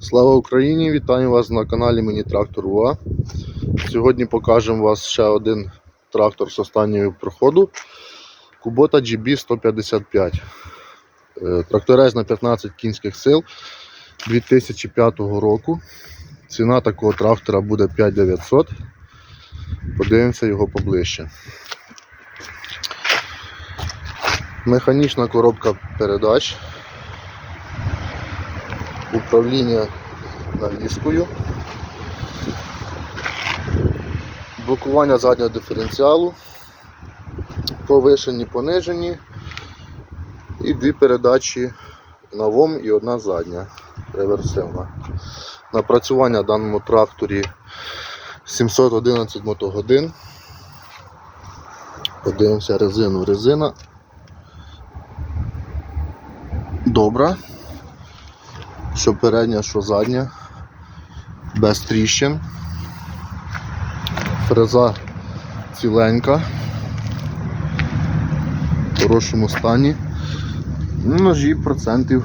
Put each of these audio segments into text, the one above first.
Слава Україні! Вітаю вас на каналі Мені Трактор УА. Сьогодні покажемо вас ще один трактор з останнього проходу Kubota GB 155. Е, Тракторець на 15 кінських сил 2005 року. Ціна такого трактора буде 5900. Подивимося його поближче. Механічна коробка передач. Управління навіскою. Блокування заднього диференціалу. Повишені, понижені. І дві передачі на ВОМ і одна задня реверсивна. Напрацювання в даному тракторі 711 мотогодин. Подивимося резину. Резина добра. Що передня, що задня. Без тріщин. Фреза ціленька. В хорошому стані. Ну, Ножі процентів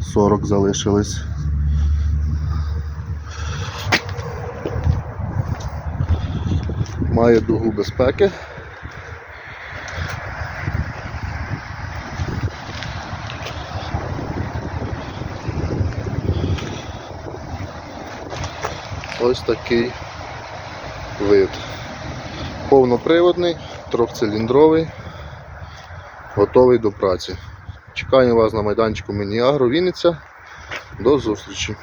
40 залишились. Має дугу безпеки. Ось такий вид. Повноприводний, трьохциліндровий, готовий до праці. Чекаю вас на майданчику Міні-Агро Вінниця. До зустрічі!